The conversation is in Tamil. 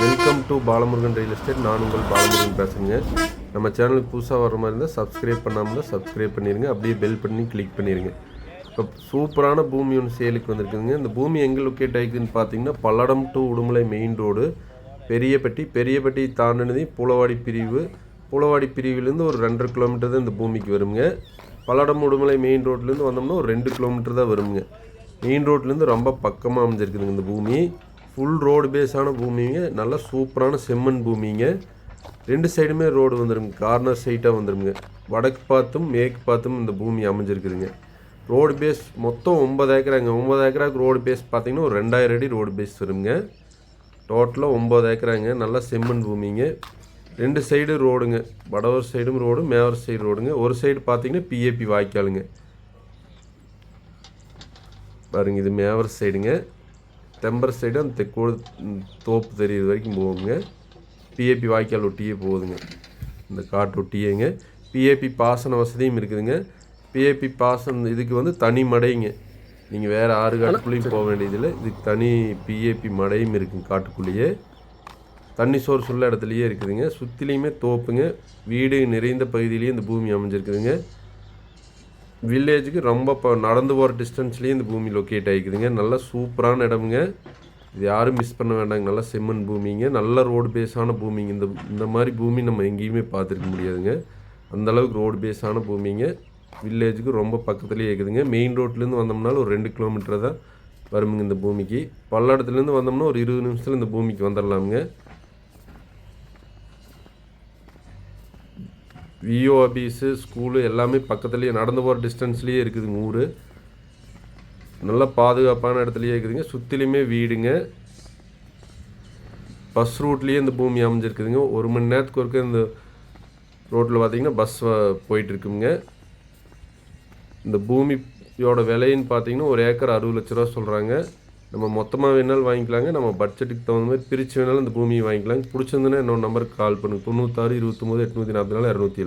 Welcome to Balamurugan real estate நான் உங்கள் பாலமுருகன் பேசுங்க நம்ம சேனலுக்கு புதுசாக வர மாதிரி இருந்தால் சப்ஸ்கிரைப் பண்ணாமல் சப்ஸ்கிரைப் பண்ணிடுங்க அப்படியே பெல் பண்ணி கிளிக் பண்ணிடுங்க இப்போ சூப்பரான பூமி ஒன்று சேலுக்கு வந்திருக்குதுங்க. இந்த பூமி எங்கே லொக்கேட் ஆகிக்குதுன்னு பார்த்தீங்கன்னா Palladam to Udumalai main road Periyapatti Periyapatti தாண்டினதே Pulavadi பிரிவு. புலவாடி பிரிவிலேருந்து ஒரு ரெண்டரை கிலோமீட்டர் தான் இந்த பூமிக்கு வருங்க. பல்லடம் உடுமலை மெயின் ரோட்லேருந்து வந்தோம்னா ஒரு ரெண்டு கிலோமீட்டர் தான் வருங்க. மெயின் ரோட்லேருந்து ரொம்ப பக்கமாக அமைஞ்சிருக்குதுங்க இந்த பூமி. ஃபுல் ரோடு பேஸான பூமிங்க. நல்ல சூப்பரான செம்மண் பூமிங்க. ரெண்டு சைடுமே ரோடு வந்துடுங்க கார்னர் சைட்டாக வந்துடுங்க வடக்கு பார்த்தும் மேற்கு பார்த்தும் இந்த பூமி அமைஞ்சிருக்குதுங்க. ரோடு பேஸ் மொத்தம் ஒம்பது ஏக்கராங்க. ஒம்பது ஏக்கராக்கு ரோடு பேஸ் பார்த்தீங்கன்னா ஒரு ரெண்டாயிரம் அடி ரோடு பேஸ் வருங்க டோட்டலாக ஒம்பது ஏக்கராங்க. நல்லா செம்மண் பூமிங்க. ரெண்டு சைடு ரோடுங்க வடவர் சைடும் ரோடு மேவர் சைடு ரோடுங்க ஒரு சைடு பார்த்தீங்கன்னா பிஏபி வாய்க்காலுங்க. பாருங்க இது மேவர் சைடுங்க தெம்பர் சைடு அந்த தெக்கோடு தோப்பு தெரியுற வரைக்கும் போகுங்க. பிஏபி வாய்க்கால் ஒட்டியே போகுதுங்க. இந்த காட்டு ஒட்டியேங்க. பிஏபி பாசன வசதியும் இருக்குதுங்க. பிஏபி பாசன இதுக்கு வந்து தனி மடைங்க. நீங்கள் வேறு ஆறு காட்டுக்குள்ளேயும் போக வேண்டியதில்லை. இதுக்கு தனி பிஏபி மடையும் இருக்குங்க காட்டுக்குள்ளேயே. தண்ணி சோர்ஸ் உள்ள இடத்துலையே இருக்குதுங்க. சுற்றிலையுமே தோப்புங்க. வீடு நிறைந்த பகுதியிலேயே இந்த பூமி அமைஞ்சிருக்குதுங்க. வில்லேஜுக்கு ரொம்ப இப்போ நடந்து போகிற டிஸ்டன்ஸ்லேயும் இந்த பூமி லொக்கேட் ஆகிக்குதுங்க நல்லா சூப்பரான இடமுங்க. இது யாரும் மிஸ் பண்ண வேண்டாங்க. நல்லா செம்மண் பூமிங்க. நல்ல ரோடு பேஸான பூமிங்க. இந்த இந்த மாதிரி பூமி நம்ம எங்கேயுமே பார்த்துருக்க முடியாதுங்க. அந்த அளவுக்கு ரோடு பேஸான பூமிங்க. வில்லேஜுக்கு ரொம்ப பக்கத்துலேயே இருக்குதுங்க. மெயின் ரோட்லேருந்து வந்தோம்னாலும் ஒரு ரெண்டு கிலோமீட்டர் தான் வருமுங்க இந்த பூமிக்கு. பல்லடத்துலேருந்து வந்தோம்னா ஒரு இருபது நிமிஷத்தில் இந்த பூமிக்கு வந்துடலாமுங்க விஓ ஆஃபீஸு ஸ்கூலு எல்லாமே பக்கத்துலேயே நடந்து போகிற டிஸ்டன்ஸ்லேயே இருக்குதுங்க ஊர். நல்ல பாதுகாப்பான இடத்துலையே இருக்குதுங்க. சுற்றிலையுமே வீடுங்க. பஸ் ரூட்லேயே இந்த பூமி அமைஞ்சிருக்குதுங்க. ஒரு மணி நேரத்துக்கு ஒருக்க இந்த ரோட்டில் பார்த்தீங்கன்னா பஸ் போயிட்டுருக்குங்க. இந்த பூமியோட விலைன்னு பார்த்தீங்கன்னா ஒரு ஏக்கர் அறுபது லட்ச ரூபா சொல்கிறாங்க நம்ம மொத்தமாக வேணாலும் வாங்கிக்கலாங்க. நம்ம பட்ஜெட்டுக்கு தகுந்த மாதிரி பிரித்து வேணாலும் இந்த பூமியை வாங்கிக்கலாங்க. பிடிச்சிருந்துன்னா என்னோட நம்பருக்கு கால் பண்ணுங்கள் தொண்ணூத்தாறு இருபத்தொம்போது எட்நூற்றி நாற்பத்தி நாலு இரநூத்தி எழுபது.